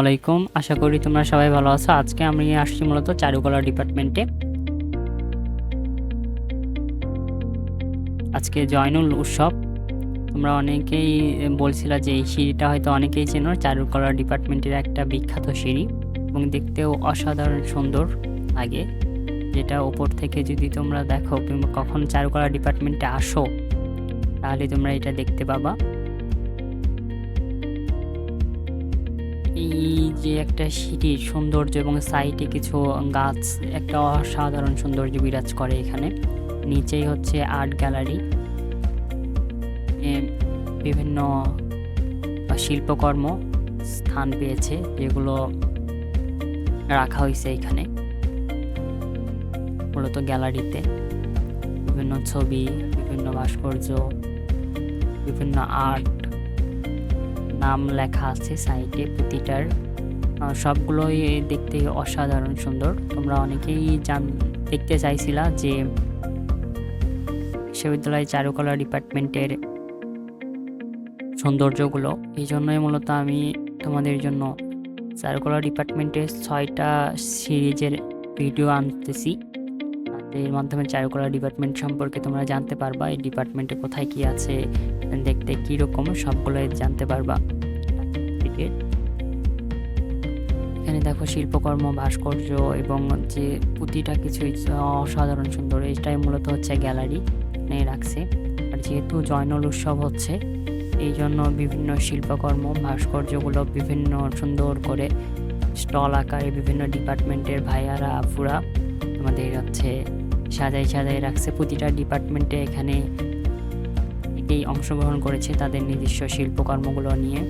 আলাইকুম, আশা করি তোমরা সবাই ভালো আছো। আজকে আমি আসছি মূলত চারুকলা ডিপার্টমেন্টে। আজকে জয়নুল উৎসব। তোমরা অনেকেই বলছিলা যে এই সিঁড়িটা হয়তো অনেকেই চেনো, চারুকলা ডিপার্টমেন্টের একটা বিখ্যাত সিঁড়ি এবং দেখতেও অসাধারণ সুন্দর লাগে। যেটা ওপর থেকে যদি তোমরা দেখো কখন চারুকলা ডিপার্টমেন্টে আসো, তাহলে তোমরা এটা দেখতে পাবা। এই যে একটা সিঁড়ির সৌন্দর্য এবং সাইডে কিছু গাছ, একটা অসাধারণ সৌন্দর্য বিরাজ করে এখানে। নিচেই হচ্ছে আর্ট গ্যালারি। বিভিন্ন শিল্পকর্ম স্থান পেয়েছে, যেগুলো রাখা হয়েছে এখানে। মূলত গ্যালারিতে। বিভিন্ন ছবি, বিভিন্ন ভাস্কর্য, বিভিন্ন আর্ট। নাম লেখা আছে সাইটে প্রতিটার। সবগুলোই দেখতে অসাধারণ সুন্দর। তোমরা অনেকেই জান, দেখতে চাইছিলা যে বিশ্ববিদ্যালয় চারুকলা ডিপার্টমেন্টের সৌন্দর্যগুলো। এই জন্যই মূলত আমি তোমাদের জন্য চারুকলা ডিপার্টমেন্টের ছয়টা সিরিজের ভিডিও আনতেছি। এর মাধ্যমে চারুকলা ডিপার্টমেন্ট সম্পর্কে তোমরা জানতে পারবা, এই ডিপার্টমেন্টে কোথায় কি আছে দেখতে কীরকম, সবগুলোই জানতে পারবা। এখানে দেখো শিল্পকর্ম, ভাস্কর্য এবং যে প্রতিটা কিছুই অসাধারণ সুন্দর। এটাই মূলত হচ্ছে গ্যালারি এখানে রাখছে। আর যেহেতু জয়নল উৎসব হচ্ছে এই জন্য বিভিন্ন শিল্পকর্ম, ভাস্কর্যগুলো বিভিন্ন সুন্দর করে স্টল আকারে বিভিন্ন ডিপার্টমেন্টের ভাইয়ারা আফুরা আমাদের হচ্ছে সাজাই সাজাই রাখছে। প্রতিটা ডিপার্টমেন্টে এখানে অংশগ্রহণ করেছে তাদের নিজস্ব শিল্পকর্মগুলো নিয়ে।